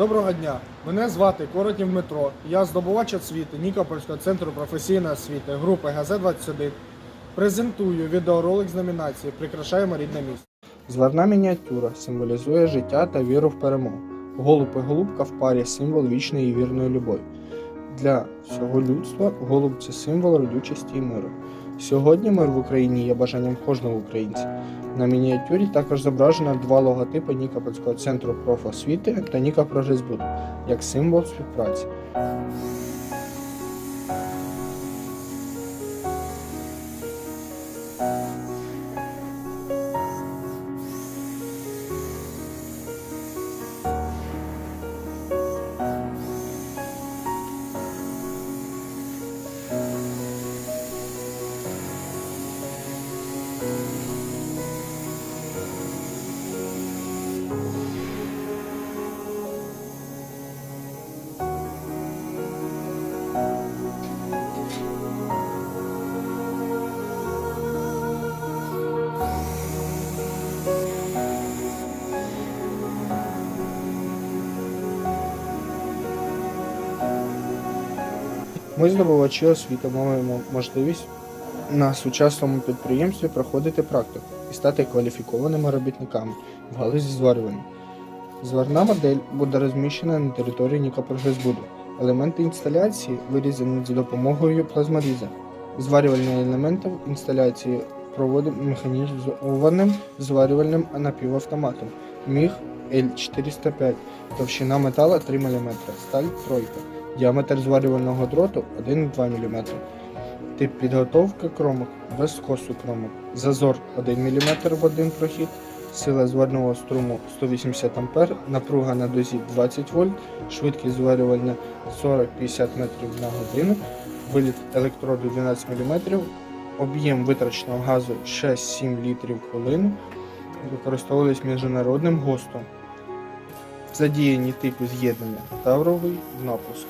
Доброго дня! Мене звати Коротнів Дмитро. Я здобувач освіти Нікопольського центру професійної освіти групи ГАЗ-21. Презентую відеоролик з номінації Прикрашаємо рідне місто. Зварна мініатюра символізує життя та віру в перемогу. Голуб і голубка в парі символ вічної і вірної любові. Для всього людства голуб це символ родючості і миру. Сьогодні мир в Україні є бажанням кожного українця. На мініатюрі також зображено два логотипи Нікопольського центру профосвіти та Нікопрожезбуду як символ співпраці. Ми, здобувачі освіти, маємо можливість на сучасному підприємстві проходити практику і стати кваліфікованими робітниками в галузі зварювання. Зварна модель буде розміщена на території Нікопрожезбуду. Елементи інсталяції вирізані за допомогою плазморіза. Зварювальні елементи інсталяції проводимо механізованим зварювальним напівавтоматом. Міг L405, товщина метала 3 мм, сталь тройка. Діаметр зварювального дроту 1,2 мм. Тип підготовки кромок без скосу кромок. Зазор 1 мм в один прохід. Сила зварного струму 180 А, напруга на дозі 20 вольт, швидкість зварювання 40-50 метрів на годину, виліт електроду 12 мм, об'єм витраченого газу 6-7 літрів в хвилину, використовувались міжнародним ГОСТом. Задіяні типи з'єднання тавровий напуск.